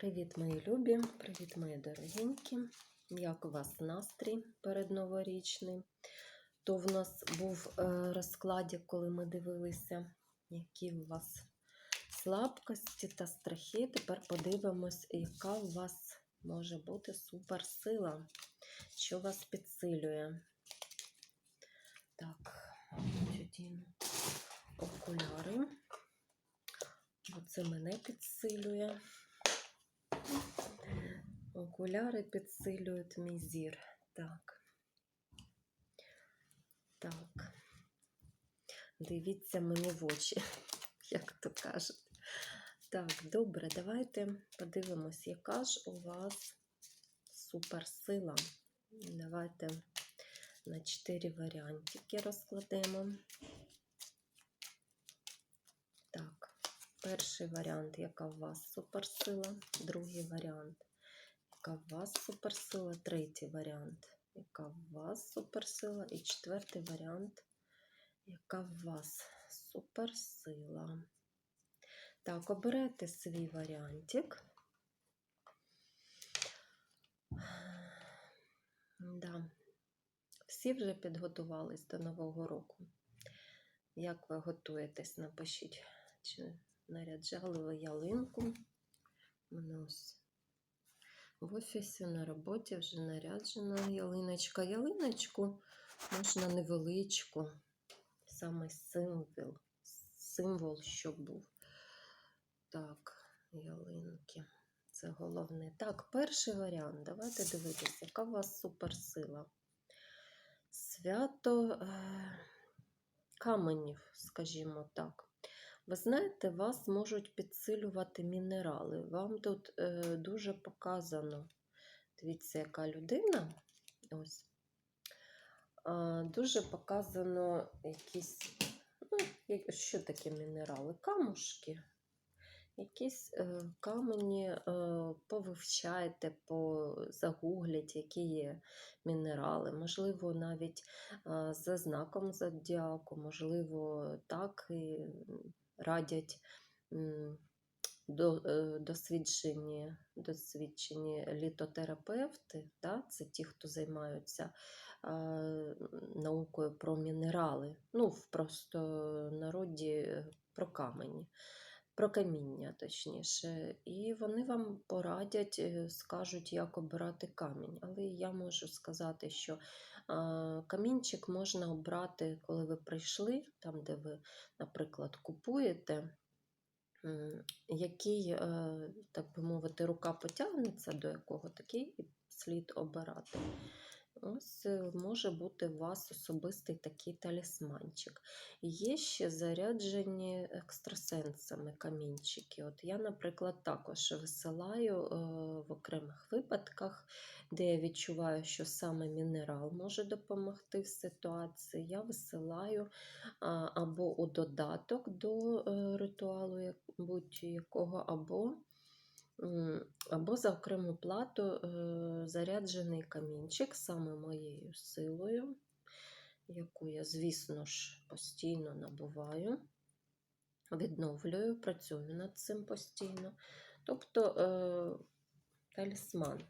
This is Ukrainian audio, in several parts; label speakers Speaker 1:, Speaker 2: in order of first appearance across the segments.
Speaker 1: Привіт, мої любі, привіт, мої дорогенькі. Як у вас настрій передноворічний? То в нас був е, розкладик, коли ми дивилися, які у вас слабкості та страхи. Тепер подивимось, яка у вас може бути суперсила, що вас підсилює. Так, окуляри. Оце мене підсилює. Окуляри підсилюють мій зір. Так. Так. Дивіться мені в очі, як то кажуть. Так, добре, давайте подивимось, яка ж у вас суперсила. Давайте на 4 варіантики розкладемо. Так. Перший варіант, яка в вас суперсила, другий варіант, яка в вас суперсила, третій варіант, яка в вас суперсила, і четвертий варіант, яка в вас суперсила. Так, оберете свій варіантик. Да. Всі вже підготувались до Нового року. Як ви готуєтесь, напишіть. Чи наряджали ви ялинку. Ось в офісі на роботі вже наряджена ялиночка. Ялиночку можна невеличку, саме символ, символ, щоб був. Так, ялинки. Це головне. Так, перший варіант. Давайте дивитися, яка у вас суперсила. Свято е, каменів, скажімо так. Ви знаєте, вас можуть підсилювати мінерали. Вам тут е, дуже показано, дивіться, яка людина. Ось. Е, дуже показано якісь, ну, що таке мінерали? Камушки. Якісь е, камені е, повивчайте, позагуглять, які є мінерали. Можливо, навіть е, за знаком зодіаку, можливо, так і радять е, досвідчені, досвідчені літотерапевти, да? це ті, хто займаються наукою про мінерали, ну, в просто народі про камені. Про каміння, точніше, і вони вам порадять, е, скажуть, як обирати камінь. Але я можу сказати, що камінчик можна обрати, коли ви прийшли, там, де ви, наприклад, купуєте, який, е, так би мовити, рука потягнеться до якого такий слід обирати. Ось е, може бути у вас особистий такий талісманчик. Є ще заряджені екстрасенсами камінчики. От Я, наприклад, також висилаю е, в окремих випадках, де я відчуваю, що саме мінерал може допомогти в ситуації. Я висилаю або у додаток до е, ритуалу будь-якого, або або за окрему плату е, заряджений камінчик саме моєю силою, яку я, звісно ж, постійно набуваю, відновлюю, працюю над цим постійно. Тобто е, талісман.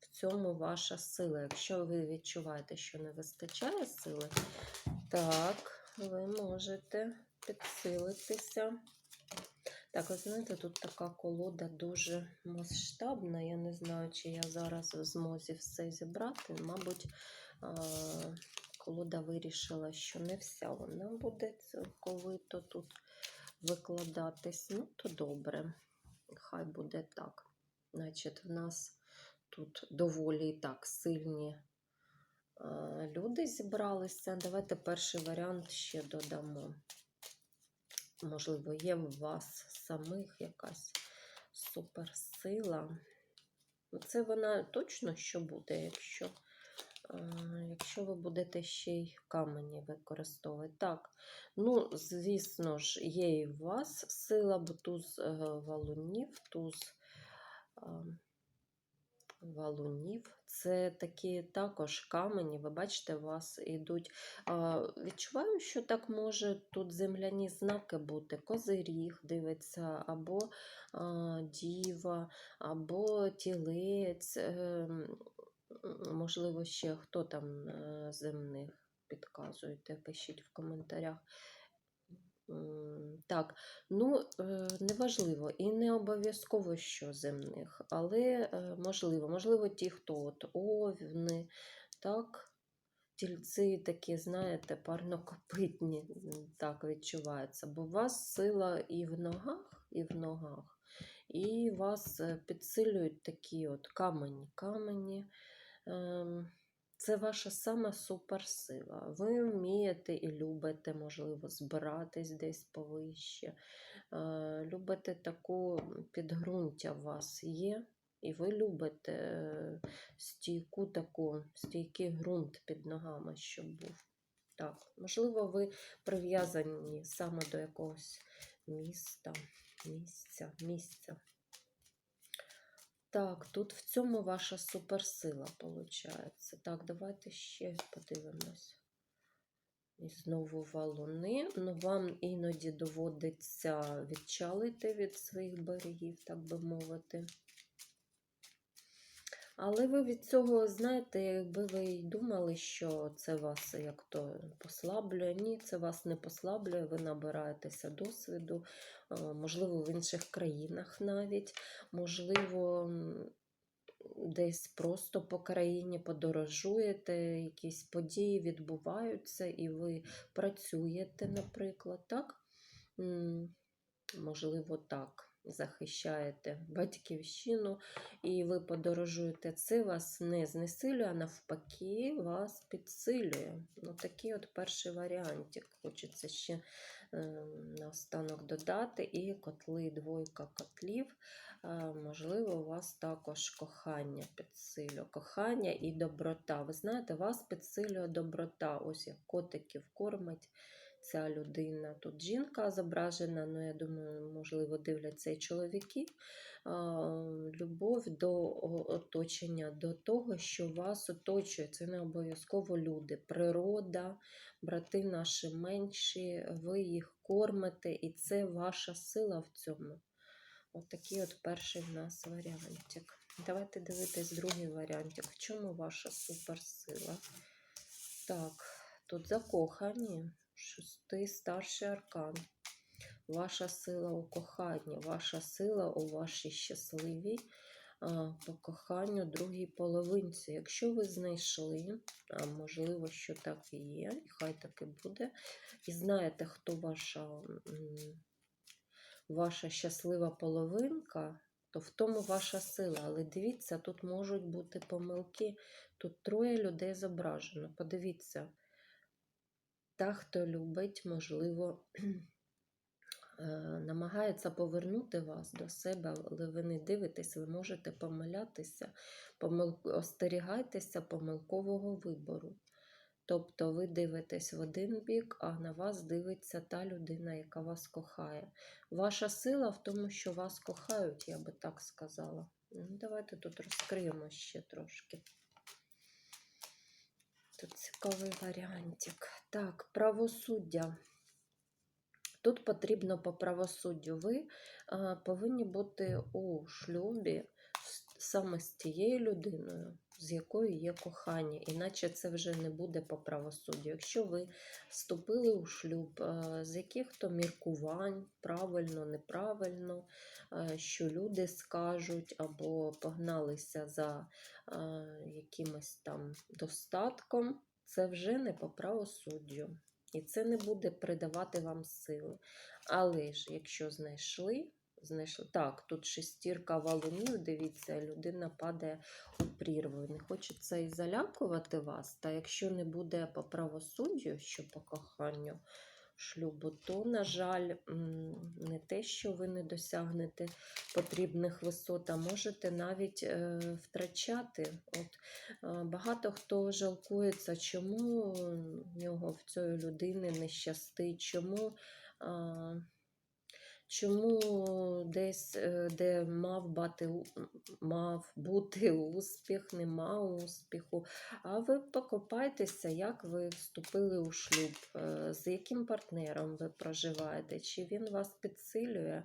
Speaker 1: В цьому ваша сила. Якщо ви відчуваєте, що не вистачає сили, так, ви можете підсилитися. Так, ви знаєте, тут така колода дуже масштабна. Я не знаю, чи я зараз в змозі все зібрати. Мабуть, колода вирішила, що не вся вона буде цілковито тут викладатись. Ну, то добре, хай буде так. Значить, в нас тут доволі і так сильні люди зібралися. Давайте перший варіант ще додамо. Можливо, є в вас самих якась суперсила. Це вона точно що буде, якщо якщо ви будете ще й камені використовувати. Так, ну, звісно ж, є і в вас сила, бо туз е, валунів, туз валунів. Це такі також камені. Ви бачите, у вас йдуть. Відчуваю, що так може тут земляні знаки бути. Козиріг дивиться, або а, діва, або тілець. ем, можливо, ще хто там е, земних підказуєте, пишіть в коментарях. Так, ну е, неважливо і не обов'язково, що земних, але е, можливо, можливо, ті, хто от овни, так, тільці такі, знаєте, парнокопитні, так відчувається. Бо у вас сила і в ногах, і в ногах, і вас е, підсилюють такі от камені, камені. Ем, це ваша сама суперсила. Ви вмієте і любите, можливо, збиратись десь повище. Е, Любите таку підґрунтя у вас є, і ви любите е, стійку таку, стійкий ґрунт під ногами, щоб був. Так, можливо, ви прив'язані саме до якогось міста, місця, місця. Так, тут в цьому ваша суперсила виходить. Так, давайте ще подивимось. І знову валуни. Ну, вам іноді доводиться відчалити від своїх берегів, так би мовити. Але ви від цього, знаєте, якби ви й думали, що це вас як то послаблює. Ні, це вас не послаблює, ви набираєтеся досвіду, можливо, в інших країнах навіть, можливо, десь просто по країні подорожуєте, якісь події відбуваються, і ви працюєте, наприклад, так? Можливо, так. Захищаєте батьківщину, і ви подорожуєте, це вас не знесилює, а навпаки, вас підсилює. Ну, такий от перший варіантик. Хочеться ще е, наостанок додати. І котли, двойка котлів. Е, можливо, у вас також кохання підсилює. Кохання і доброта. Ви знаєте, вас підсилює доброта. Ось як котиків кормить ця людина. Тут жінка зображена, ну я думаю, можливо, дивляться і чоловіки. Любов до оточення, до того, що вас оточує. Це не обов'язково люди, природа, брати наші менші, ви їх кормите, і це ваша сила в цьому. От такий от перший в нас варіантик. Давайте дивитись другий варіантик. В чому ваша суперсила? Так, тут закохані. Шостий старший аркан. Ваша сила у коханні, ваша сила у вашій щасливій по коханню другій половинці. Якщо ви знайшли, а можливо, що так і є, і хай так і буде, і знаєте, хто ваша, ваша щаслива половинка, то в тому ваша сила. Але дивіться, тут можуть бути помилки. Тут троє людей зображено. Подивіться. Та, хто любить, можливо, е, намагається повернути вас до себе, але ви не дивитесь, ви можете помилятися, помил... остерігайтеся помилкового вибору. Тобто ви дивитесь в один бік, а на вас дивиться та людина, яка вас кохає. Ваша сила в тому, що вас кохають, я би так сказала. Ну, Давайте тут розкриємо ще трошки. Тут цікавий варіантик. Так, правосуддя. Тут потрібно по правосуддю. Ви повинні бути у шлюбі саме з тією людиною, з якою є кохання, іначе це вже не буде по правосуддю. Якщо ви вступили у шлюб, з яких то міркувань, правильно, неправильно, що люди скажуть, або погналися за якимось там достатком, це вже не по правосуддю. І це не буде придавати вам сили. Але ж, якщо знайшли, знайшли. Так, тут шестірка валунів, дивіться, людина падає у прірву. Не хочеться і залякувати вас. Та якщо не буде по правосуддю, що по коханню шлюбу, то, на жаль, не те, що ви не досягнете потрібних висот, а можете навіть е, втрачати. От Е, Багато хто жалкується, чому в нього в цієї людини не щастить, чому, чому десь, е, де мав бути, мав бути успіх, нема успіху. А ви покопайтеся, як ви вступили у шлюб, е, з яким партнером ви проживаєте, чи він вас підсилює.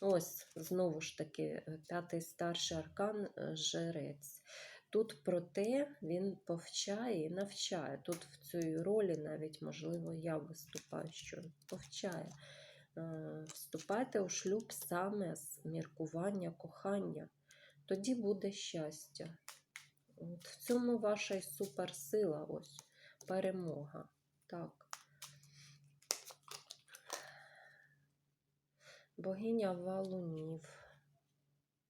Speaker 1: Ось, знову ж таки, п'ятий старший аркан е, жрець. Тут проте він повчає і навчає. Тут в цій ролі навіть, можливо, я виступаю, що повчає. Е, Вступайте у шлюб саме з міркування, кохання. Тоді буде щастя. От в цьому ваша й суперсила, ось перемога. Так. Богиня валунів.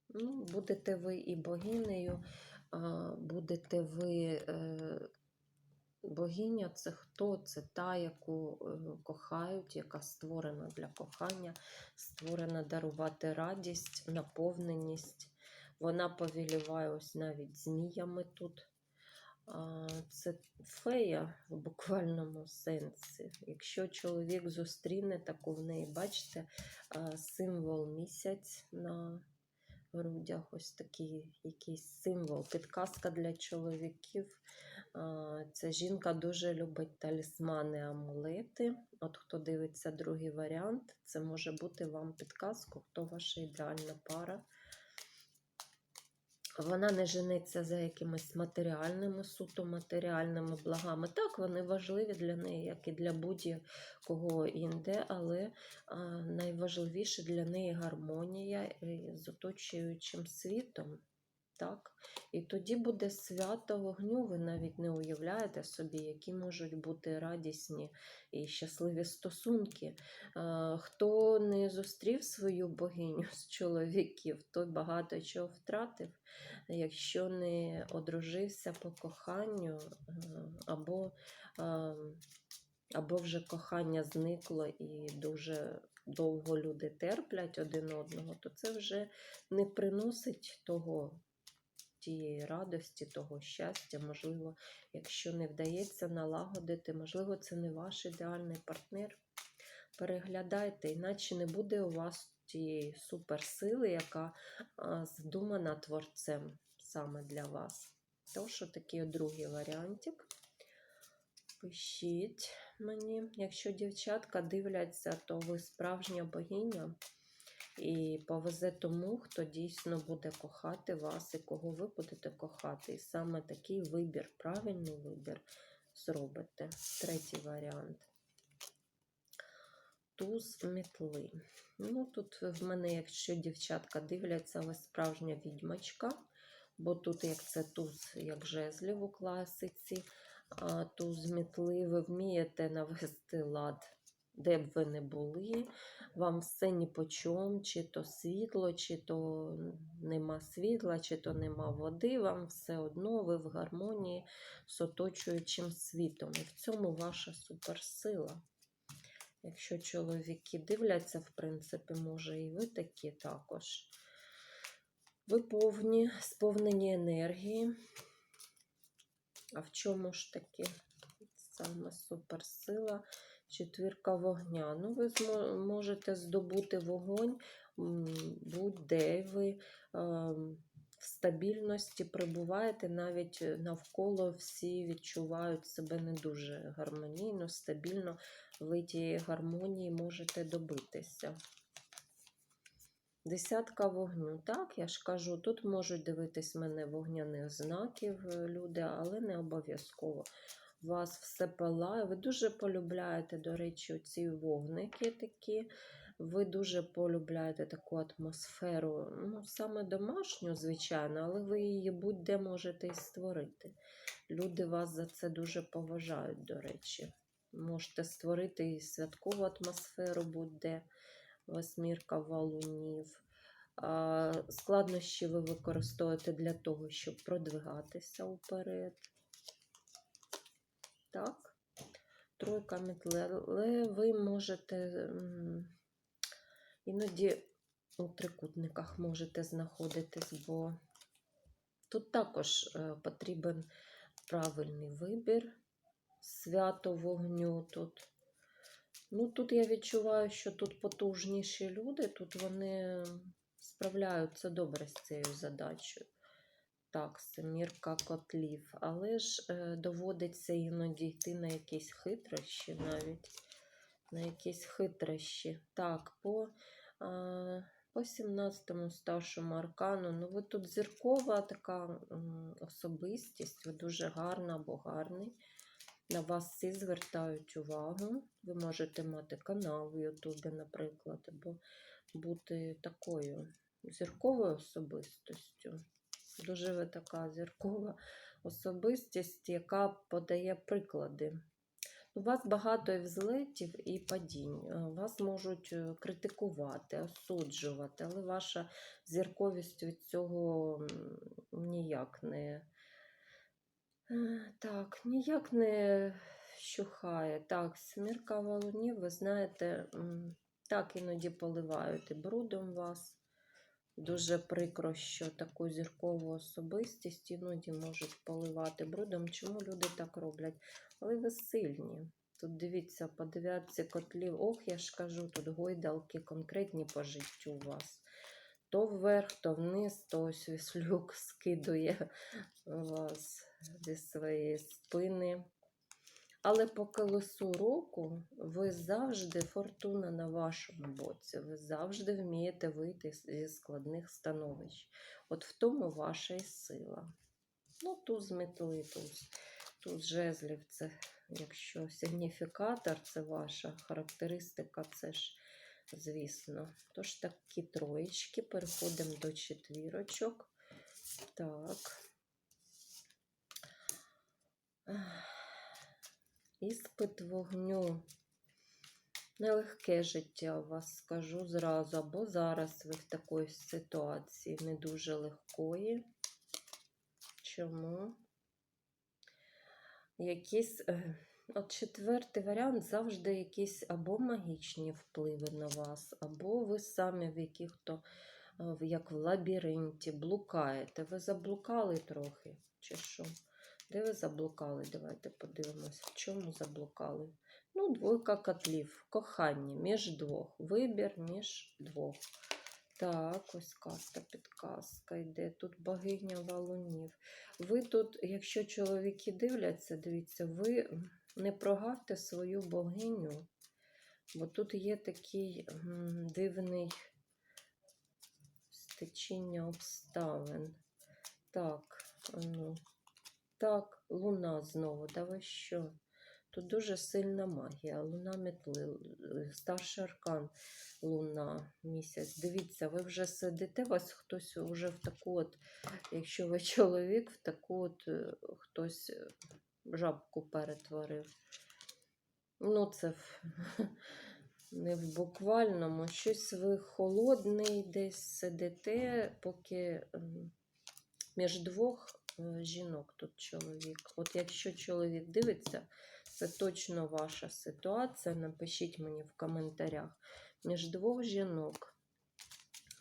Speaker 1: Ну, будете ви і богинею, будете ви. Богиня це хто? Це та, яку е, кохають, яка створена для кохання, створена дарувати радість, наповненість. Вона повіліває ось навіть зміями тут. Це фея в буквальному сенсі. Якщо чоловік зустріне таку в неї, бачите, символ місяць на грудях, ось такий якийсь символ, підказка для чоловіків. Ця жінка дуже любить талісмани, амулети. От хто дивиться другий варіант, це може бути вам підказку, хто ваша ідеальна пара. Вона не жениться за якимись матеріальними, суто матеріальними благами. Так, вони важливі для неї, як і для будь-якого інде, але найважливіше для неї гармонія з оточуючим світом. Так? І тоді буде свято вогню, ви навіть не уявляєте собі, які можуть бути радісні і щасливі стосунки. Хто не зустрів свою богиню з чоловіків, той багато чого втратив якщо не одружився по коханню, е, або, е, або вже кохання зникло і дуже довго люди терплять один одного, то це вже не приносить того. Тієї радості, того щастя, можливо, якщо не вдається налагодити, можливо, це не ваш ідеальний партнер. Переглядайте, іначе не буде у вас тієї суперсили, яка а, задумана творцем саме для вас. Тож, такий другий варіантик. Пишіть мені, якщо дівчатка дивляться, то ви справжня богиня. І повезе тому, хто дійсно буде кохати вас і кого ви будете кохати. І саме такий вибір, правильний вибір зробите. Третій варіант. Туз метли. Ну, тут в мене, якщо дівчатка дивляться, ви справжня відьмачка, бо тут, як це туз, як жезлів у класиці, а туз метли, ви вмієте навести лад, де б ви не були. Вам все ні по чому, чи то світло, чи то нема світла, чи то нема води. Вам все одно ви в гармонії з оточуючим світом. І в цьому ваша суперсила. Якщо чоловіки дивляться, в принципі, може, і ви такі також. Ви повні, сповнені енергії. А в чому ж таки саме суперсила? Четвірка вогня. Ну, ви можете здобути вогонь будь-де ви в стабільності прибуваєте, навіть навколо всі відчувають себе не дуже гармонійно, стабільно. Ви тієї гармонії можете добитися. Десятка вогню. Так, я ж кажу, тут можуть дивитись мене вогняних знаків люди, але не обов'язково. Вас все палає. Ви дуже полюбляєте, до речі, ці вогники такі. Ви дуже полюбляєте таку атмосферу, ну, саме домашню, звичайно, але ви її будь-де можете і створити. Люди вас за це дуже поважають, до речі. Можете створити і святкову атмосферу, будь-де восьмірка валунів. Складнощі ви використовуєте для того, щоб продвигатися вперед. Так, тройка метли, але ви можете іноді у трикутниках можете знаходитись, бо тут також е, потрібен правильний вибір, свято вогню тут. Ну, тут я відчуваю, що тут потужніші люди, тут вони справляються добре з цією задачею. Так, семірка котлів. Але ж е, доводиться іноді йти на якісь хитрощі навіть. На якісь хитрощі. Так, по, по 17-му старшому аркану. Ну, ви тут зіркова така особистість, ви дуже гарна або гарний. На вас всі звертають увагу. Ви можете мати канал в Ютубі, наприклад, або бути такою зірковою особистостю. Дуже ви така зіркова особистість, яка подає приклади. У вас багато і взлетів і падінь. Е, Вас можуть е, критикувати, осуджувати, але ваша зірковість від цього ніяк не. Е, Так, ніяк не щухає. Так, смірка валунів, ви знаєте, так іноді поливають і брудом вас. Дуже прикро, що таку зіркову особистість іноді можуть поливати брудом. Чому люди так роблять? Але ви сильні. Тут дивіться, по дев'ятці котлів. Ох, я ж кажу, тут гойдалки конкретні по життю у вас. То вверх, то вниз, то ось віслюк скидує вас зі своєї спини. Але по колесу року ви завжди фортуна на вашому боці. Ви завжди вмієте вийти зі складних становищ. От в тому ваша і сила. Ну, туз метли, туз, туз жезлів це, якщо сигніфікатор, це ваша характеристика, це ж, звісно. Тож такі троєчки, переходимо до четвірочок. Так. Іспит вогню. Нелегке життя у вас скажу зразу, або зараз ви в такій ситуації не дуже легкої. Чому? Якісь, е, от четвертий варіант завжди якісь або магічні впливи на вас, або ви самі в яких-то, е, як в лабіринті, блукаєте. Ви заблукали трохи, чи що? Де ви заблукали? Давайте подивимось, в чому заблукали. Ну, двойка котлів, кохання між двох. Вибір між двох. Так, ось казка, підказка йде. Тут богиня валунів. Ви тут, якщо чоловіки дивляться, дивіться, ви не прогавте свою богиню, бо тут є такий дивний стечіння обставин. Так, ну. Так, луна знову. Давай що? Тут дуже сильна магія. Луна метли, старший аркан, луна, місяць. Дивіться, ви вже сидите, вас хтось вже в таку от, якщо ви чоловік, в таку от е, хтось е, жабку перетворив. Ну, це в, не в буквальному. Щось ви холодний десь сидите, поки ем, між двох жінок тут чоловік. От якщо чоловік дивиться, це точно ваша ситуація. Напишіть мені в коментарях. Між двох жінок.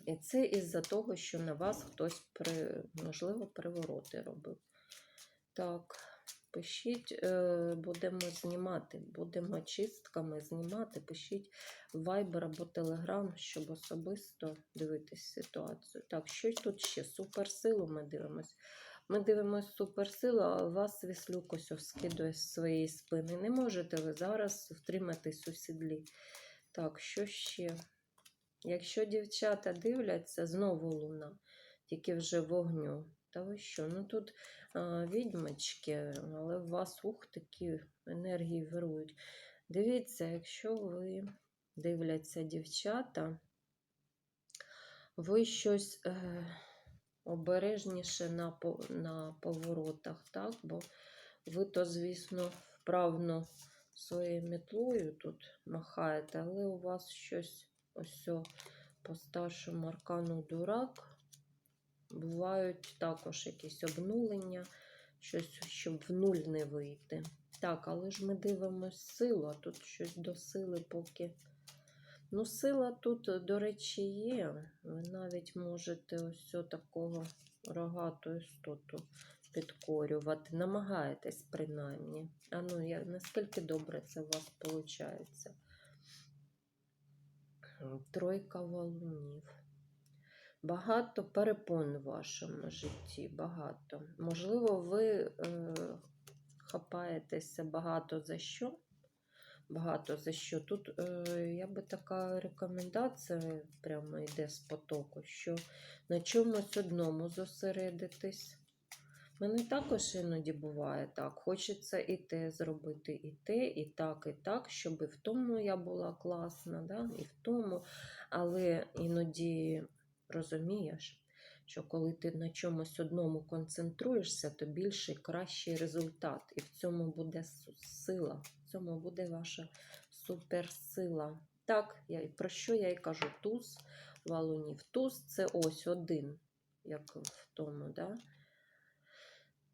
Speaker 1: І це із-за того, що на вас хтось, при, можливо, привороти робив. Так, пишіть, е, будемо знімати, будемо чистками знімати. Пишіть в Viber або Telegram, щоб особисто дивитись ситуацію. Так, що тут ще? Суперсилу ми дивимось. Ми дивимося суперсилу, а вас віслюк ось скидує з своєї спини. Не можете ви зараз втриматись у сідлі. Так, що ще? Якщо дівчата дивляться, знову луна, тільки вже вогню. Та ви що? Ну тут а, відьмачки, але у вас ух, такі енергії вирують. Дивіться, якщо ви дивляться дівчата, ви щось е, обережніше на, на поворотах, так? Бо ви то, звісно, вправно своєю мітлою тут махаєте, але у вас щось ось по старшому аркану дурак. Бувають також якісь обнулення, щось, щоб в нуль не вийти. Так, але ж ми дивимось силу, а тут щось до сили поки. Ну, сила тут, до речі, є. Ви навіть можете ось такого рогату істоту підкорювати. Намагаєтесь принаймні. А ну, я, наскільки добре це у вас виходить? Тройка валунів. Багато перепон в вашому житті. Багато. Можливо, ви е, хапаєтеся багато за що. Багато за що. Тут е, я би така рекомендація прямо йде з потоку, що на чомусь одному зосередитись. Мене також іноді буває так. Хочеться і те зробити, і те, і так, і так, щоб і в тому я була класна, да? і в тому. Але іноді розумієш, що коли ти на чомусь одному концентруєшся, то більший, кращий результат. І в цьому буде сила, цьому буде ваша суперсила. Так, я, про що я і кажу? Туз валунів. Туз це ось один, як в тому, да?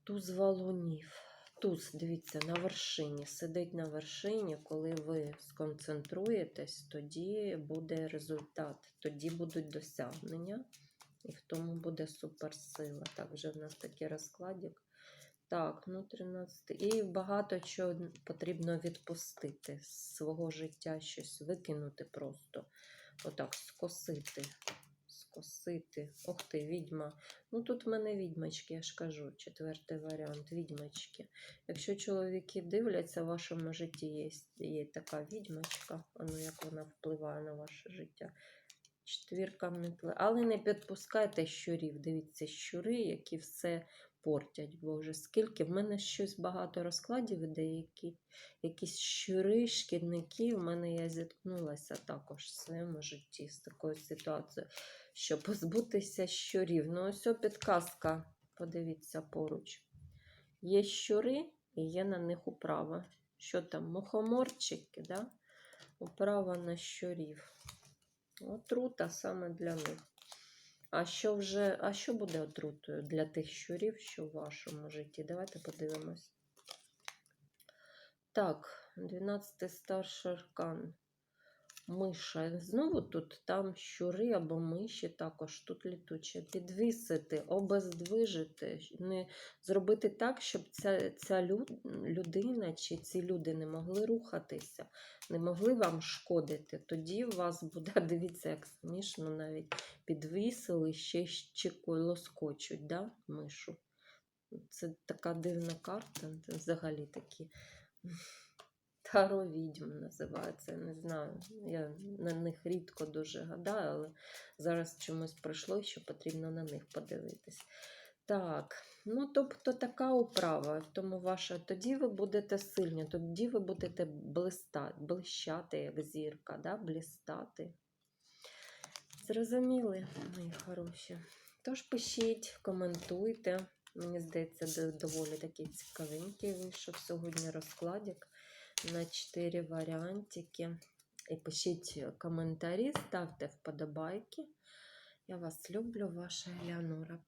Speaker 1: Туз валунів. Туз, дивіться, на вершині. Сидить на вершині, коли ви сконцентруєтесь, тоді буде результат, тоді будуть досягнення, і в тому буде суперсила. Так, вже в нас такий розкладик. Так, ну 13. І багато чого потрібно відпустити з свого життя, щось викинути просто. Отак, скосити. Скосити. Ох ти, відьма. Ну тут в мене відьмачки, я ж кажу, четвертий варіант відьмачки. Якщо чоловіки дивляться, в вашому житті є, є така відьмачка, ну як вона впливає на ваше життя. Четвірка метли. Але не підпускайте щурів. Дивіться, щури, які все портять. Боже, скільки в мене щось багато розкладів іде, які, якісь щури, шкідники. В мене я зіткнулася також в своєму житті з такою ситуацією, щоб позбутися щурів. Ну, ось підказка, подивіться поруч. Є щури і є на них управа. Що там? Мухоморчики, да? управа на щурів. Отрута саме для них. А що вже, а що буде отрутою для тих щурів, що в вашому житті? Давайте подивимось. Так, 12 старший аркан. Миша. Знову тут там щури або миші також тут літучі. Підвісити, обездвижити, не зробити так, щоб ця, ця людина чи ці люди не могли рухатися, не могли вам шкодити. Тоді у вас буде, дивіться, як смішно навіть підвісили, ще щекою лоскочуть, да, мишу. Це така дивна карта, взагалі такі. Таро відьм називається, не знаю. Я на них рідко дуже гадаю, але зараз чомусь пройшло, що потрібно на них подивитись. Так, ну тобто така управа. Тому ваша, тоді ви будете сильні, тоді ви будете блистати, блищати, як зірка, да? блістати. Зрозуміли, мої хороші. Тож пишіть, коментуйте. Мені здається, до- доволі такий цікавенький вийшов сьогодні розкладик на 4 варіантики. І пишіть коментарі, ставте вподобайки. Я вас люблю, ваша Елеонора.